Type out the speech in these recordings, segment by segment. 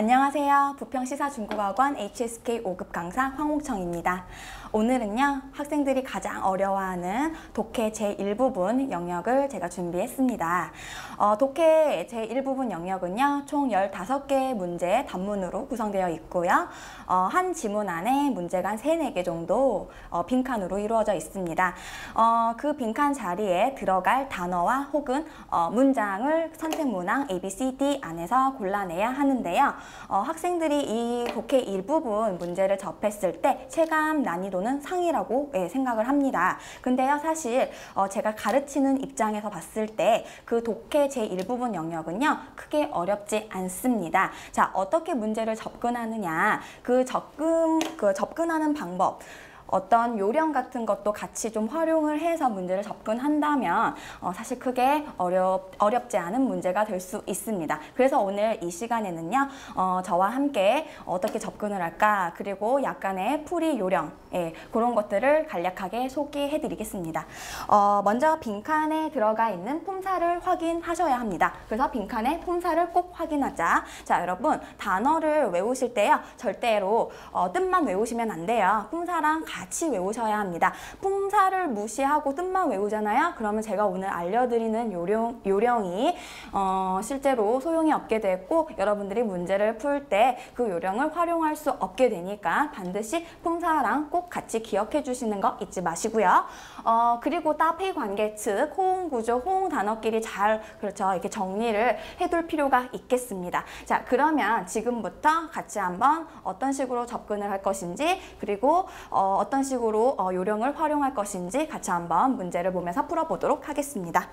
안녕하세요. 부평시사 중국어학원 HSK 5급 강사 황옥청입니다. 오늘은요, 학생들이 가장 어려워하는 독해 제1부분 영역을 제가 준비했습니다. 어, 독해 제1부분 영역은요, 총 15개의 문제 단문으로 구성되어 있고요. 어, 한 지문 안에 문제가 한 3, 4개 정도 어, 빈칸으로 이루어져 있습니다. 어, 그 빈칸 자리에 들어갈 단어와 혹은 어, 문장을 선택 문항 A, B, C, D 안에서 골라내야 하는데요. 어, 학생들이 이 독해 일부분 문제를 접했을 때 체감 난이도는 상이라고 예, 생각을 합니다. 근데요, 사실 어, 제가 가르치는 입장에서 봤을 때 그 독해 제1부분 영역은요, 크게 어렵지 않습니다. 자, 어떻게 문제를 접근하느냐, 그 접근, 그 접근하는 방법, 어떤 요령 같은 것도 같이 좀 활용을 해서 문제를 접근한다면 어, 사실 크게 어렵, 어렵지 않은 문제가 될 수 있습니다. 그래서 오늘 이 시간에는요, 어, 저와 함께 어떻게 접근을 할까, 그리고 약간의 풀이 요령, 예, 그런 것들을 간략하게 소개해 드리겠습니다. 어, 먼저 빈칸에 들어가 있는 품사를 확인하셔야 합니다. 그래서 빈칸에 품사를 꼭 확인하자. 자, 여러분, 단어를 외우실 때요, 절대로 어, 뜻만 외우시면 안 돼요. 품사랑 같이 외우셔야 합니다. 품사를 무시하고 뜻만 외우잖아요. 그러면 제가 오늘 알려드리는 요령, 요령이 어, 실제로 소용이 없게 됐고 여러분들이 문제를 풀 때 그 요령을 활용할 수 없게 되니까 반드시 품사랑 꼭 같이 기억해 주시는 거 잊지 마시고요. 어, 그리고 따페이 관계 측 호응 구조, 호응 단어끼리 잘 그렇죠 이렇게 정리를 해둘 필요가 있겠습니다. 자 그러면 지금부터 같이 한번 어떤 식으로 접근을 할 것인지 그리고 어, 어떤 식으로 어, 요령을 활용할 것인지 같이 한번 문제를 보면서 풀어보도록 하겠습니다.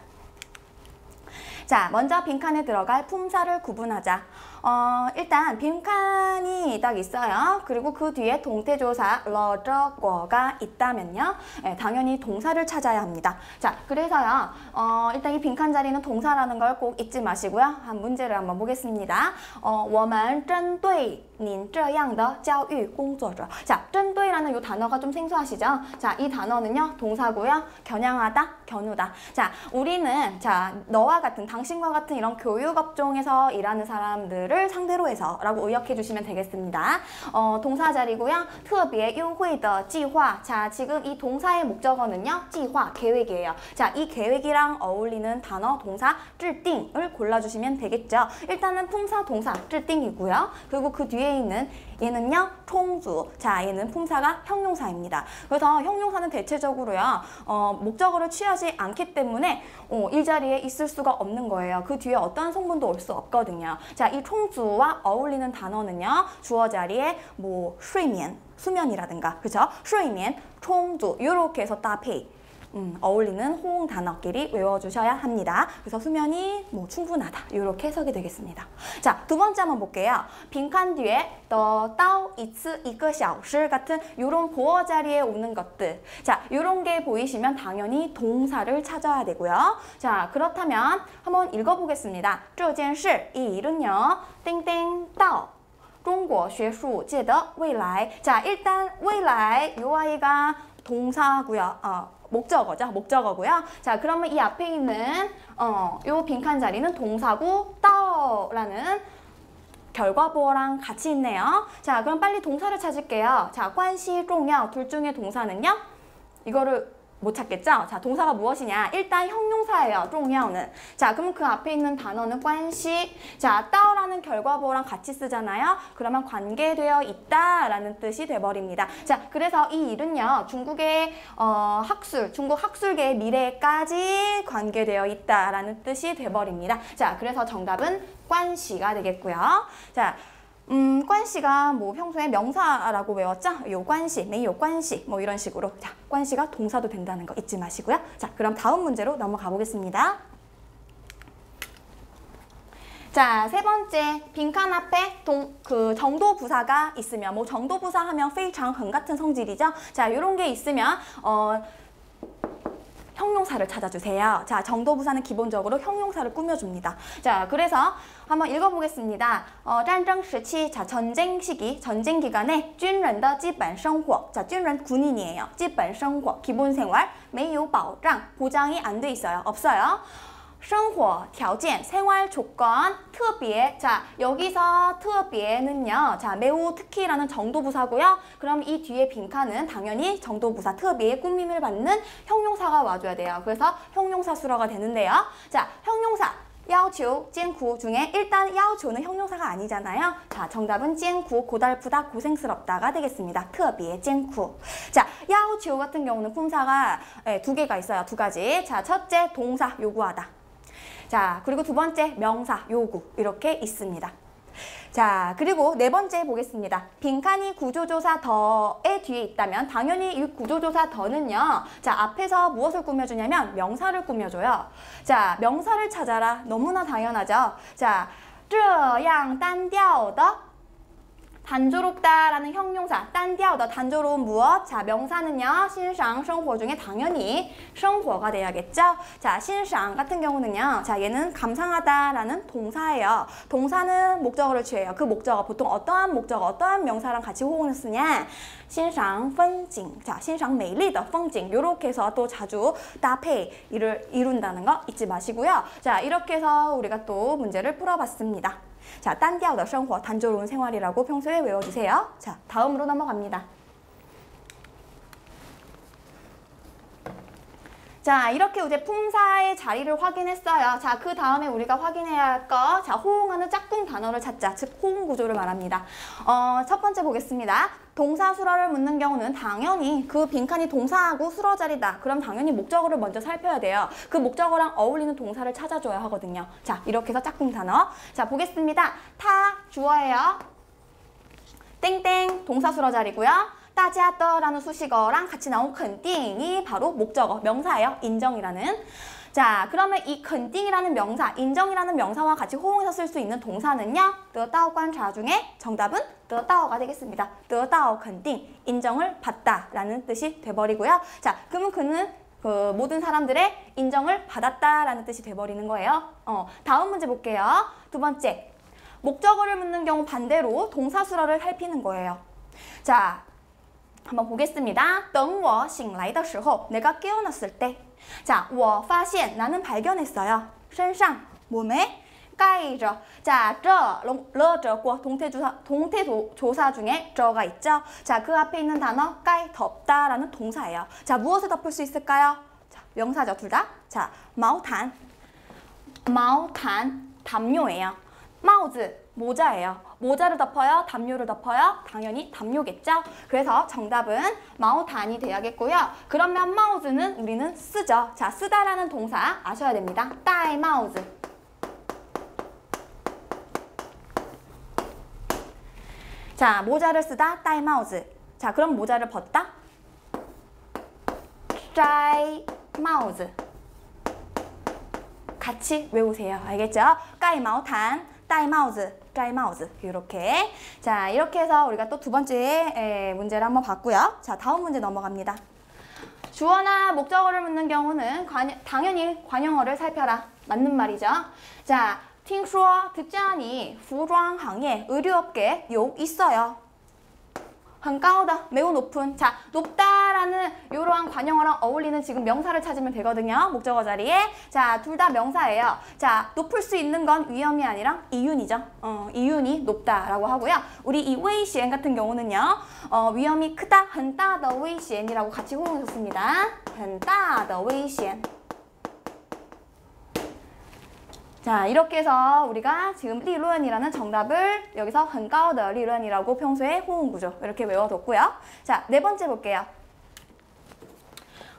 자, 먼저 빈칸에 들어갈 품사를 구분하자. 어, 일단 빈칸이 딱 있어요. 그리고 그 뒤에 동태조사 러저거가 있다면요. 예, 당연히 동사를 찾아야 합니다. 자, 그래서요. 어, 일단 이 빈칸 자리는 동사라는 걸 꼭 잊지 마시고요. 한 문제를 한번 보겠습니다. 어, 我们针对 您这样的教育工作者. 자, 针对라는 이 단어가 좀 생소하시죠? 자, 이 단어는요. 동사고요. 겨냥하다, 겨누다. 자, 우리는 자, 너와 같은 당신과 같은 이런 교육 업종에서 일하는 사람들을 상대로 해서라고 의역해 주시면 되겠습니다. 어, 동사 자리고요. 特别优惠的计划. 자, 지금 이 동사의 목적어는요. 计划, 계획이에요. 자, 이 계획이랑 어울리는 단어, 동사, 制定을 골라주시면 되겠죠. 일단은 품사, 동사, 制定이고요. 그리고 그 뒤에 위에 있는 얘는요 통수. 자 얘는 품사가 형용사입니다. 그래서 형용사는 대체적으로요 어, 목적어를 취하지 않기 때문에 어, 이 자리에 있을 수가 없는 거예요. 그 뒤에 어떠한 성분도 올 수 없거든요. 자이 총수와 어울리는 단어는요 주어 자리에 뭐 수면 수면이라든가 그죠 수면 총수. 이렇게 해서搭페 음, 어울리는 호응 단어끼리 외워주셔야 합니다. 그래서 수면이 뭐 충분하다. 이렇게 해석이 되겠습니다. 자, 두 번째 한번 볼게요. 빈칸 뒤에 더, 따오, 이츠, 이거, 小시 같은 이런 보어 자리에 오는 것들. 자, 이런 게 보이시면 당연히 동사를 찾아야 되고요. 자, 그렇다면 한번 읽어보겠습니다. 这件事, 이 일은요. 땡땡, 따오. 中国学术界的未来. 자, 일단 未来, 요 아이가 동사고요. 어, 목적어죠. 목적어고요. 자, 그러면 이 앞에 있는 어, 요 빈칸 자리는 동사고 떠라는 결과보어랑 같이 있네요. 자, 그럼 빨리 동사를 찾을게요. 자, 관시, 종여 둘 중에 동사는요. 이거를 못 찾겠죠? 자, 동사가 무엇이냐? 일단 형용사예요. 重要는. 자, 그럼 그 앞에 있는 단어는 관시. 자, 따라는 결과보랑 같이 쓰잖아요. 그러면 관계되어 있다라는 뜻이 돼버립니다. 자, 그래서 이 일은요. 중국의 어, 학술, 중국 학술계의 미래까지 관계되어 있다라는 뜻이 돼버립니다. 자, 그래서 정답은 관시가 되겠고요. 자, 음, 관시가 뭐 평소에 명사라고 외웠죠? 요 관시, 메이요 관시 뭐 이런 식으로 자, 관시가 동사도 된다는 거 잊지 마시고요. 자, 그럼 다음 문제로 넘어가 보겠습니다. 자, 세 번째, 빈칸 앞에 동, 그 정도 부사가 있으면, 뭐 정도 부사 하면 페이장흔 같은 성질이죠? 자, 요런 게 있으면, 어, 형용사를 찾아주세요. 자, 정도부사는 기본적으로 형용사를 꾸며줍니다. 자, 그래서 한번 읽어보겠습니다. 어, 战争时期, 자, 전쟁 시기, 전쟁 기간에 军人的基本生活, 자, 军人 군인이에요. 基本生活, 기본 생활, 没有保障, 보장이 안 돼 있어요. 없어요. 生活条件, 생활 조건, 特别. 자, 여기서 特别는요. 자, 매우 특히라는 정도부사고요. 그럼 이 뒤에 빈칸은 당연히 정도부사 特别의 꾸밈을 받는 형용사가 와줘야 돼요. 그래서 형용사 수로가 되는데요. 자, 형용사 要求, 艰苦 중에 일단 要求는 형용사가 아니잖아요. 자, 정답은 艰苦, 고달프다, 고생스럽다가 되겠습니다. 特别艰苦. 자, 要求 같은 경우는 품사가 예, 두 개가 있어요. 두 가지. 자, 첫째 동사 요구하다. 자, 그리고 두 번째 명사 요구 이렇게 있습니다. 자, 그리고 네 번째 보겠습니다. 빈칸이 구조조사 더의 뒤에 있다면 당연히 이 구조조사 더는요. 자, 앞에서 무엇을 꾸며주냐면 명사를 꾸며줘요. 자, 명사를 찾아라. 너무나 당연하죠. 자, 这样单调的 단조롭다라는 형용사 딴디아오다 단조로운 무엇? 자 명사는요 신상 생활 중에 당연히 생활가 돼야겠죠? 자 신상 같은 경우는요 자 얘는 감상하다라는 동사예요. 동사는 목적어를 취해요. 그 목적어 보통 어떠한 목적어 어떠한 명사랑 같이 호응을 쓰냐? 신상 펑징. 자 신상 메일리더, 펑징. 요렇게 해서 또 자주 따페 이를 이룬다는 거 잊지 마시고요. 자 이렇게 해서 우리가 또 문제를 풀어봤습니다. 자, 딴디아우다 생활, 단조로운 생활이라고 평소에 외워주세요. 자, 다음으로 넘어갑니다. 자, 이렇게 이제 품사의 자리를 확인했어요. 자, 그 다음에 우리가 확인해야 할 거. 자, 호응하는 짝꿍 단어를 찾자. 즉, 호응 구조를 말합니다. 어, 첫 번째 보겠습니다. 동사 수러를 묻는 경우는 당연히 그 빈칸이 동사하고 수러 자리다. 그럼 당연히 목적어를 먼저 살펴야 돼요. 그 목적어랑 어울리는 동사를 찾아줘야 하거든요. 자, 이렇게 해서 짝꿍 단어. 자, 보겠습니다. 타, 주어예요. 땡땡, 동사 수러 자리고요. 따지하더라는 수식어랑 같이 나온 컨띵이 바로 목적어, 명사예요. 인정이라는. 자, 그러면 이 컨띵이라는 명사, 인정이라는 명사와 같이 호응해서 쓸 수 있는 동사는요. 得到 관차 중에 정답은 得到가 되겠습니다. 得到 컨띵, 인정을 받다라는 뜻이 돼버리고요. 자, 그러면 그는 그 모든 사람들의 인정을 받았다라는 뜻이 돼버리는 거예요. 어, 다음 문제 볼게요. 두 번째, 목적어를 묻는 경우 반대로 동사수러를 살피는 거예요. 자, 한번 보겠습니다. 等我醒来的时候, 내가 깨어났을 때. 자, 我发现, 나는 발견했어요. 身上, 몸에 盖着. 자, 这,了,着,过, 동태조사, 동태조사 중에 着가 있죠. 자, 그 앞에 있는 단어 盖, 덮다라는 동사예요. 자, 무엇을 덮을 수 있을까요? 자, 명사죠, 둘 다. 자, 毛毯, 毛毯, 담요예요. 帽子, 모자예요. 모자를 덮어요? 담요를 덮어요? 당연히 담요겠죠? 그래서 정답은 마우단이 돼야겠고요. 그러면 마우즈는 우리는 쓰죠. 자, 쓰다라는 동사 아셔야 됩니다. 따이 마우즈. 자, 모자를 쓰다 따이 마우즈. 자, 그럼 모자를 벗다? 짜이 마우즈. 같이 외우세요. 알겠죠? 까이 마우탄, 따이 마우즈. 드라이마우스 이렇게 자 이렇게 해서 우리가 또 두 번째 문제를 한번 봤고요. 자 다음 문제 넘어갑니다. 주어나 목적어를 묻는 경우는 관여, 당연히 관용어를 살펴라. 맞는 말이죠. 자, 팅슈어 듣자니 후랑항에 의류업계 욕 있어요. 관가오다 매우 높은 자 높다라는 이러한 관용어랑 어울리는 지금 명사를 찾으면 되거든요. 목적어 자리에. 자 둘 다 명사예요. 자 높을 수 있는 건 위험이 아니라 이윤이죠. 어, 이윤이 높다라고 하고요. 우리 이 웨이시엔 같은 경우는요 어, 위험이 크다 한다 더 웨이시엔이라고 같이 호응했습니다. 한다 더 웨이시엔. 자 이렇게 해서 우리가 지금 리루언이라는 정답을 여기서 흔가우더 리루언이라고 평소에 호응 구조 이렇게 외워뒀고요. 자네 번째 볼게요.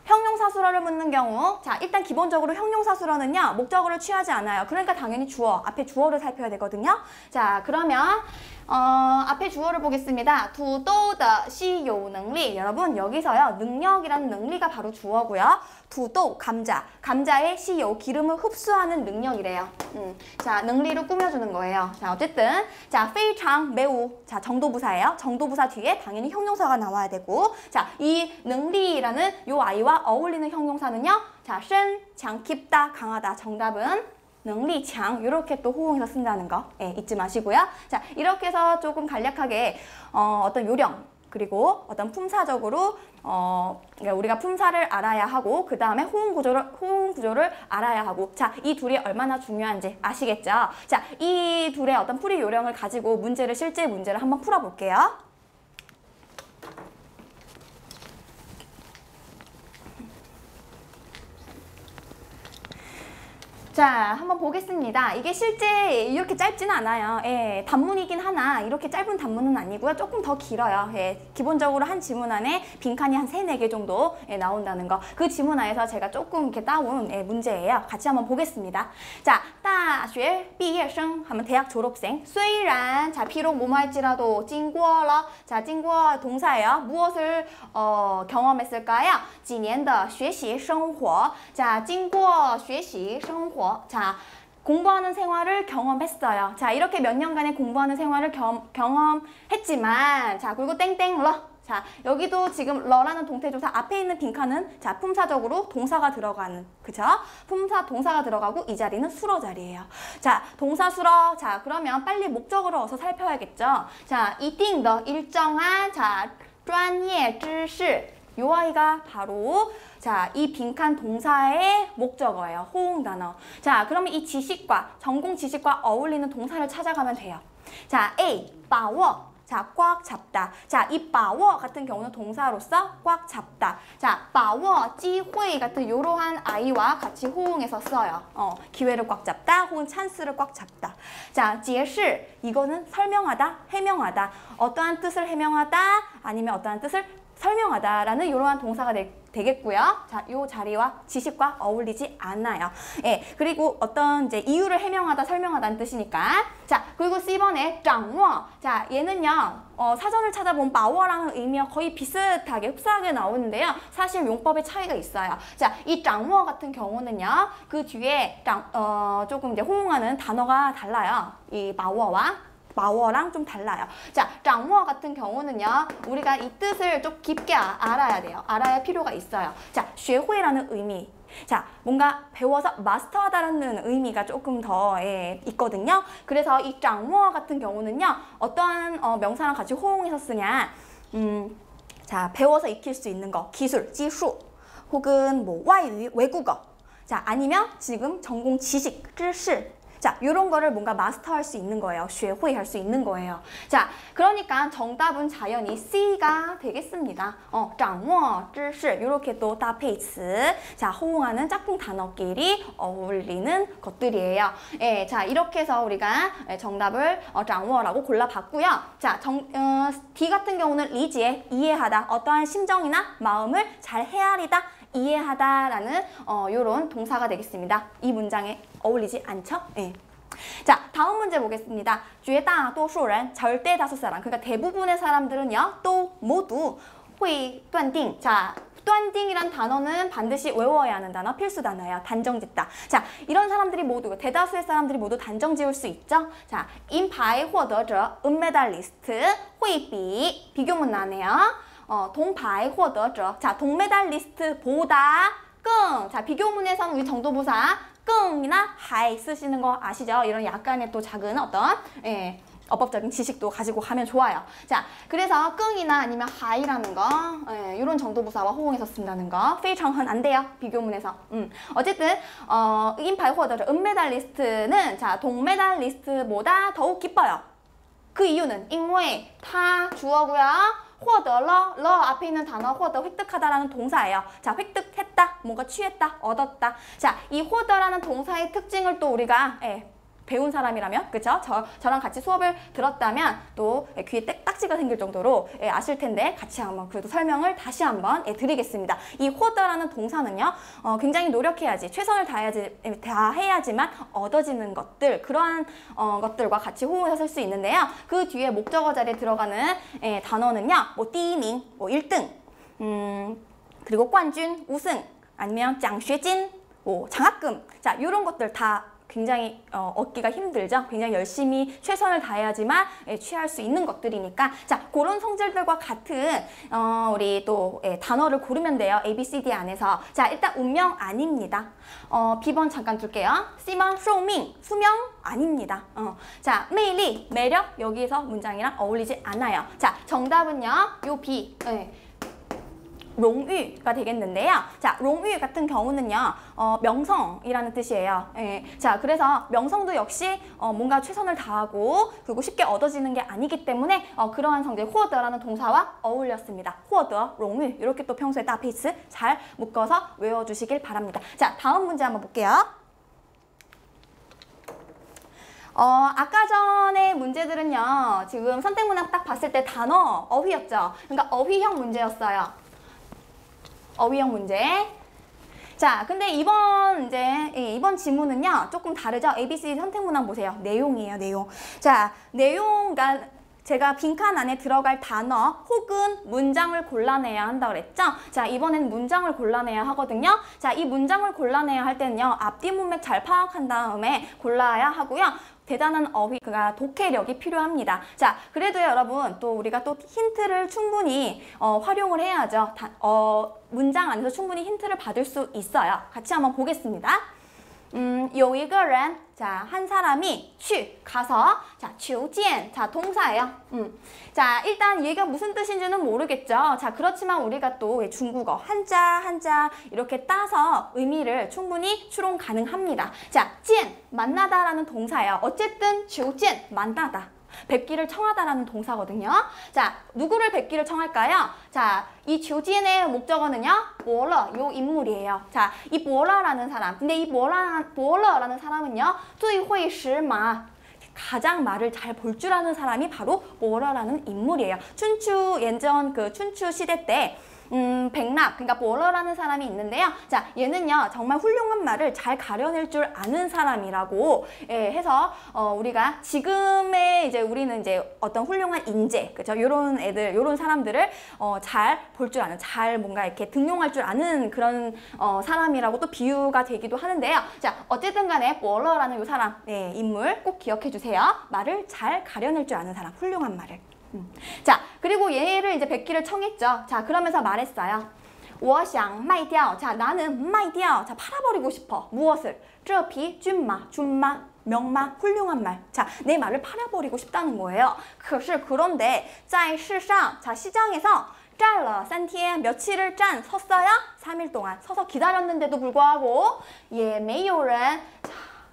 형용사 수러를 묻는 경우 자 일단 기본적으로 형용사 수러는요 목적어를 취하지 않아요. 그러니까 당연히 주어 앞에 주어를 살펴야 되거든요. 자 그러면 어, 앞에 주어를 보겠습니다. 두도더 시요 능리 여러분 여기서요 능력이라는 능리가 바로 주어고요. 두도 감자 감자의 시요 기름을 흡수하는 능력이래요. 음, 자 능리로 꾸며주는 거예요. 자 어쨌든 자 페이창 매우 자 정도부사예요. 정도부사 뒤에 당연히 형용사가 나와야 되고 자이 능리라는 요 아이와 어울리는 형용사는요. 자, 신, 장, 깊다, 강하다. 정답은 능리, 장 이렇게 또 호응해서 쓴다는 거 예, 잊지 마시고요. 자 이렇게 해서 조금 간략하게 어, 어떤 요령 그리고 어떤 품사적으로 어, 그러니까 우리가 품사를 알아야 하고 그 다음에 호응 구조를 호응 구조를 알아야 하고 자 이 둘이 얼마나 중요한지 아시겠죠? 자 이 둘의 어떤 풀이 요령을 가지고 문제를 실제 문제를 한번 풀어볼게요. 자, 한번 보겠습니다. 이게 실제 이렇게 짧지는 않아요. 예, 단문이긴 하나 이렇게 짧은 단문은 아니고요. 조금 더 길어요. 예, 기본적으로 한 지문 안에 빈칸이 한 세네 개 정도 예, 나온다는 거. 그 지문 안에서 제가 조금 이렇게 따온 예, 문제예요. 같이 한번 보겠습니다. 자, 大学毕业生 하면 대학 졸업생. 虽然 자, 비록 뭐뭐 할지라도 经过了 자, 经过 동사예요. 무엇을 어, 경험했을까요? 几年的学习生活 자, 经过学习生活 자, 공부하는 생활을 경험했어요. 자, 이렇게 몇 년간의 공부하는 생활을 경험, 경험했지만, 자, 그리고 땡땡 러. 자, 여기도 지금 러라는 동태조사 앞에 있는 빈칸은 자, 품사적으로 동사가 들어가는, 그죠? 품사 동사가 들어가고 이 자리는 수러 자리예요. 자, 동사 수러. 자, 그러면 빨리 목적으로 어서 살펴야겠죠? 자, 이띵 더 일정한 자, 专业知识. 요 아이가 바로 자, 이 빈칸 동사의 목적어예요. 호응 단어. 자, 그러면 이 지식과 전공 지식과 어울리는 동사를 찾아가면 돼요. 자, A, 바워. 자, 꽉 잡다. 자, 이 바워 같은 경우는 동사로서 꽉 잡다. 자, 바워, 찌회이 같은 이러한 아이와 같이 호응해서 써요. 어, 기회를 꽉 잡다 혹은 찬스를 꽉 잡다. 자, 제시 이거는 설명하다, 해명하다. 어떠한 뜻을 해명하다 아니면 어떠한 뜻을 설명하다라는 이러한 동사가 되, 되겠고요. 자, 요 자리와 지식과 어울리지 않아요. 예, 그리고 어떤 이제 이유를 해명하다, 설명하다는 뜻이니까. 자, 그리고 C번에 짱워. 자, 얘는요, 어, 사전을 찾아본 바워라는 의미와 거의 비슷하게 흡사하게 나오는데요. 사실 용법의 차이가 있어요. 자, 이 장워 같은 경우는요, 그 뒤에 짱, 어, 조금 이제 호응하는 단어가 달라요. 이 바워와 마워랑 좀 달라요. 자, 掌握 같은 경우는요. 우리가 이 뜻을 좀 깊게 아, 알아야 돼요. 알아야 할 필요가 있어요. 자, 学会라는 의미. 자, 뭔가 배워서 마스터하다라는 의미가 조금 더 예, 있거든요. 그래서 이 掌握 같은 경우는요. 어떠한 어, 명사랑 같이 호응해서 쓰냐. 음, 자, 배워서 익힐 수 있는 거. 기술, 지수. 혹은 뭐 와유, 외국어. 자, 아니면 지금 전공 지식, 知识. 자, 이런 거를 뭔가 마스터할 수 있는 거예요. 쉐회이 할수 있는 거예요. 자, 그러니까 정답은 자연히 C가 되겠습니다. 어, 장워, 쯔시 이렇게 또 다페이츠. 자, 호응하는 짝꿍 단어끼리 어울리는 것들이에요. 예, 자, 이렇게 해서 우리가 예, 정답을 어, 장워라고 골라봤고요. 자, 정, 어, D 같은 경우는 리지의 이해하다. 어떠한 심정이나 마음을 잘 헤아리다. 이해하다라는 어, 요런 동사가 되겠습니다. 이 문장에 어울리지 않죠? 네. 자, 다음 문제 보겠습니다. 주에다 도수는 절대 다섯 사람, 그러니까 대부분의 사람들은요, 또 모두 회, 뚜안띵. 자, 뚜안띵이란 단어는 반드시 외워야 하는 단어, 필수 단어예요. 단정짓다. 자, 이런 사람들이 모두, 대다수의 사람들이 모두 단정지을 수 있죠? 자, 인파이 호더저 은메달리스트, 회비, 비교문 나네요. 어, 동파이 获得者. 자, 동메달리스트보다 끙. 자, 비교문에서는 우리 정도부사 끙이나 하이 쓰시는 거 아시죠? 이런 약간의 또 작은 어떤 예, 어법적인 지식도 가지고 가면 좋아요. 자, 그래서 끙이나 아니면 하이라는 거 예, 이런 정도부사와 호응해서 쓴다는 거 페이청은 안 돼요. 비교문에서. 음. 어쨌든 어, 인파이 获得者 은메달리스트는 자, 동메달리스트보다 더욱 기뻐요. 그 이유는 因为他 주어고요. 호더 러, 러 앞에 있는 단어 호더 획득하다라는 동사예요. 자, 획득했다, 뭔가 취했다, 얻었다. 자, 이 호더라는 동사의 특징을 또 우리가 예, 배운 사람이라면 그쵸? 저, 저랑 같이 수업을 들었다면 또 예, 귀에 딱지가 생길 정도로 예, 아실 텐데 같이 한번 그래도 설명을 다시 한번 예, 드리겠습니다. 이 호더라는 동사는요 어, 굉장히 노력해야지 최선을 다해야지, 다 해야지만 얻어지는 것들 그러한 어, 것들과 같이 호응해서 쓸 수 있는데요. 그 뒤에 목적어 자리에 들어가는 예, 단어는요 뭐 띠닝, 뭐 1등 음, 그리고 관준, 우승 아니면 장쉐진 뭐 장학금 자 이런 것들 다 굉장히 어, 얻기가 힘들죠. 굉장히 열심히 최선을 다해야지만 예, 취할 수 있는 것들이니까 자 그런 성질들과 같은 어, 우리 또 예, 단어를 고르면 돼요. A, B, C, D 안에서 자 일단 운명 아닙니다. 어, B번 잠깐 둘게요. C번 수명 수명 아닙니다. 어, 자魅力 매력 여기에서 문장이랑 어울리지 않아요. 자 정답은요. 요 B. 예. 롱유가 되겠는데요. 자, 롱유 같은 경우는요, 어, 명성이라는 뜻이에요. 예. 자, 그래서 명성도 역시 어, 뭔가 최선을 다하고 그리고 쉽게 얻어지는 게 아니기 때문에 어, 그러한 성질 호어더라는 동사와 어울렸습니다. 호어더, 롱유 이렇게 또 평소에 따페이스 잘 묶어서 외워주시길 바랍니다. 자, 다음 문제 한번 볼게요. 어, 아까 전에 문제들은요, 지금 선택문항 딱 봤을 때 단어, 어휘였죠? 그러니까 어휘형 문제였어요. 어휘형 문제. 자, 근데 이번 이제 예, 이번 지문은요 조금 다르죠. A, B, C 선택 문항 보세요. 내용이에요, 내용. 자, 내용 그러니까 제가 빈칸 안에 들어갈 단어 혹은 문장을 골라내야 한다 그랬죠? 자, 이번엔 문장을 골라내야 하거든요. 자, 이 문장을 골라내야 할 때는요. 앞뒤 문맥 잘 파악한 다음에 골라야 하고요. 대단한 어휘, 그가 독해력이 필요합니다. 자, 그래도 여러분 또 우리가 또 힌트를 충분히 어, 활용을 해야죠. 다, 어, 문장 안에서 충분히 힌트를 받을 수 있어요. 같이 한번 보겠습니다. 음, 有一个人 자, 한 사람이 취 가서 자, 취우지엔 자, 동사예요. 음. 자, 일단 얘가 무슨 뜻인지는 모르겠죠. 자, 그렇지만 우리가 또 중국어 한자 한자 이렇게 따서 의미를 충분히 추론 가능합니다. 자, 찐 만나다라는 동사예요. 어쨌든 취우지엔 만나다. 뵙기를 청하다라는 동사거든요. 자, 누구를 뵙기를 청할까요? 자, 이 조진의 목적어는요. 보러 요 인물이에요. 자, 이 보러라는 사람. 근데 이 보러 보러라는 사람은요. 最会识마 가장 말을 잘 볼 줄 아는 사람이 바로 보러라는 인물이에요. 춘추 예전 그 춘추 시대 때 음, 백납, 그러니까 보러라는 사람이 있는데요. 자, 얘는요, 정말 훌륭한 말을 잘 가려낼 줄 아는 사람이라고 예, 해서 어, 우리가 지금의 이제 우리는 이제 어떤 훌륭한 인재, 그죠? 요런 애들, 요런 사람들을 어, 잘 볼 줄 아는, 잘 뭔가 이렇게 등용할 줄 아는 그런 어, 사람이라고 또 비유가 되기도 하는데요. 자, 어쨌든 간에 보러라는 요 사람, 예, 인물 꼭 기억해 주세요. 말을 잘 가려낼 줄 아는 사람, 훌륭한 말을. 음. 자, 그리고 얘를 이제 뵙기를 청했죠. 자, 그러면서 말했어요. 我想卖掉. 자, 나는 卖掉. 자, 팔아버리고 싶어. 무엇을? 这匹 준마, 준마, 명마, 훌륭한 말. 자, 내 말을 팔아버리고 싶다는 거예요. 可是 그런데 在市上, 자, 시장에서 站了三天 며칠을 짠 섰어요? 3일 동안 서서 기다렸는데도 불구하고 也没有人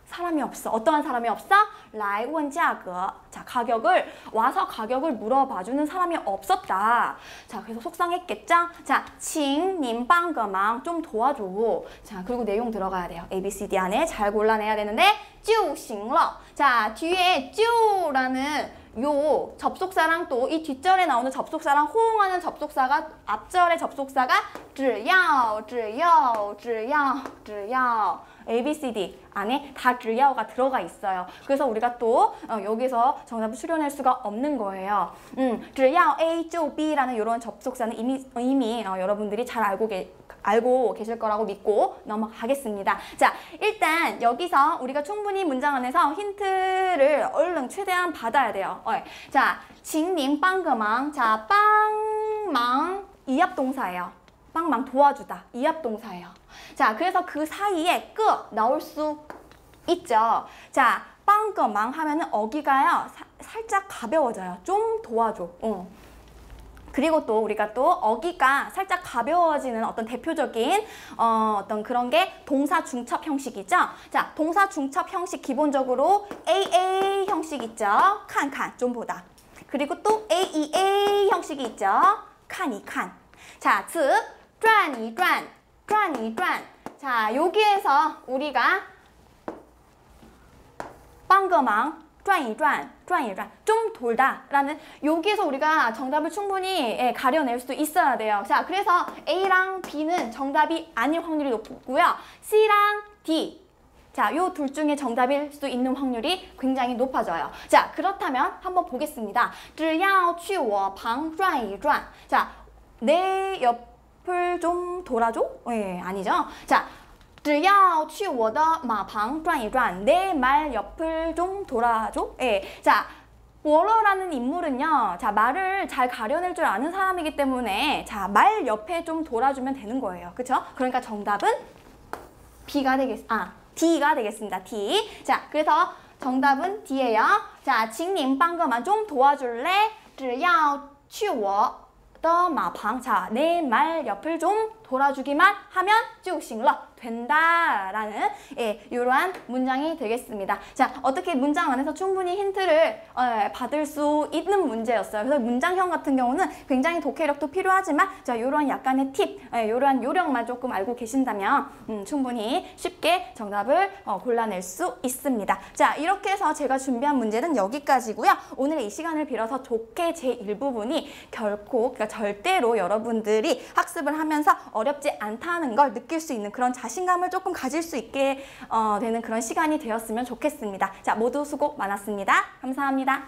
사람이 없어. 어떠한 사람이 없어? 来问价格. 자, 가격을 와서 가격을 물어봐주는 사람이 없었다. 자, 그래서 속상했겠죠? 자, 请您帮个忙좀 도와줘. 자, 그리고 내용 들어가야 돼요. A, B, C, D 안에 잘 골라내야 되는데 就行了. 자, 뒤에 就라는 요 접속사랑 또 이 뒷절에 나오는 접속사랑 호응하는 접속사가 앞절의 접속사가 只要只要只要只要 A, B, C, D 안에 다 길야오가 들어가 있어요. 그래서 우리가 또 어, 여기서 정답을 수련할 수가 없는 거예요. 음, 길야오 A, 조, B라는 이런 접속사는 이미, 이미 어, 여러분들이 잘 알고 계, 알고 계실 거라고 믿고 넘어가겠습니다. 자, 일단 여기서 우리가 충분히 문장 안에서 힌트를 얼른 최대한 받아야 돼요. 어, 자, 징님 빵그망. 자, 빵망 이합동사예요. 빵망 도와주다. 이합동사예요. 자, 그래서 그 사이에 끄 나올 수 있죠. 자, 빵그망 하면은 어기가요. 사, 살짝 가벼워져요. 좀 도와줘. 어. 그리고 또 우리가 또 어기가 살짝 가벼워지는 어떤 대표적인 어, 어떤 그런 게 동사 중첩 형식이죠. 자, 동사 중첩 형식 기본적으로 AA 형식 있죠. 칸칸 좀 보다. 그리고 또 AEA 형식이 있죠. 칸이 칸. 자, 즉, 转一转, 转一转. 자, 여기에서 우리가 빵거망 转一转,转一转,좀 돌다라는 여기에서 우리가 정답을 충분히 예, 가려낼 수 있어야 돼요. 자, 그래서 A랑 B는 정답이 아닐 확률이 높고요. C랑 D 자, 요 둘 중에 정답일 수 있는 확률이 굉장히 높아져요. 자, 그렇다면 한번 보겠습니다. 只要去我旁转一转. 자, 내 옆 을 좀 돌아줘? 예, 아니죠. 자, 只要去我的马旁转一转. 내 말 옆을 좀 돌아줘. 예. 자, 워러라는 인물은요, 자, 말을 잘 가려낼 줄 아는 사람이기 때문에, 자, 말 옆에 좀 돌아주면 되는 거예요. 그쵸? 그러니까 정답은 B가 되겠, 아, D가 되겠습니다. D. 자, 그래서 정답은 D예요. 자, 请您帮个忙좀 도와줄래? 只要去我 떠마 방자 내 말 옆을 좀 돌아주기만 하면 쭉醒了 된다라는 예, 이러한 문장이 되겠습니다. 자, 어떻게 문장 안에서 충분히 힌트를 어, 받을 수 있는 문제였어요. 그래서 문장형 같은 경우는 굉장히 독해력도 필요하지만 자, 이러한 약간의 팁, 예, 이러한 요령만 조금 알고 계신다면 음, 충분히 쉽게 정답을 어, 골라낼 수 있습니다. 자, 이렇게 해서 제가 준비한 문제는 여기까지고요. 오늘 이 시간을 빌어서 독해 제1부분이 결코, 그러니까 절대로 여러분들이 학습을 하면서 어, 어렵지 않다는 걸 느낄 수 있는 그런 자신감을 조금 가질 수 있게 어, 되는 그런 시간이 되었으면 좋겠습니다. 자, 모두 수고 많았습니다. 감사합니다.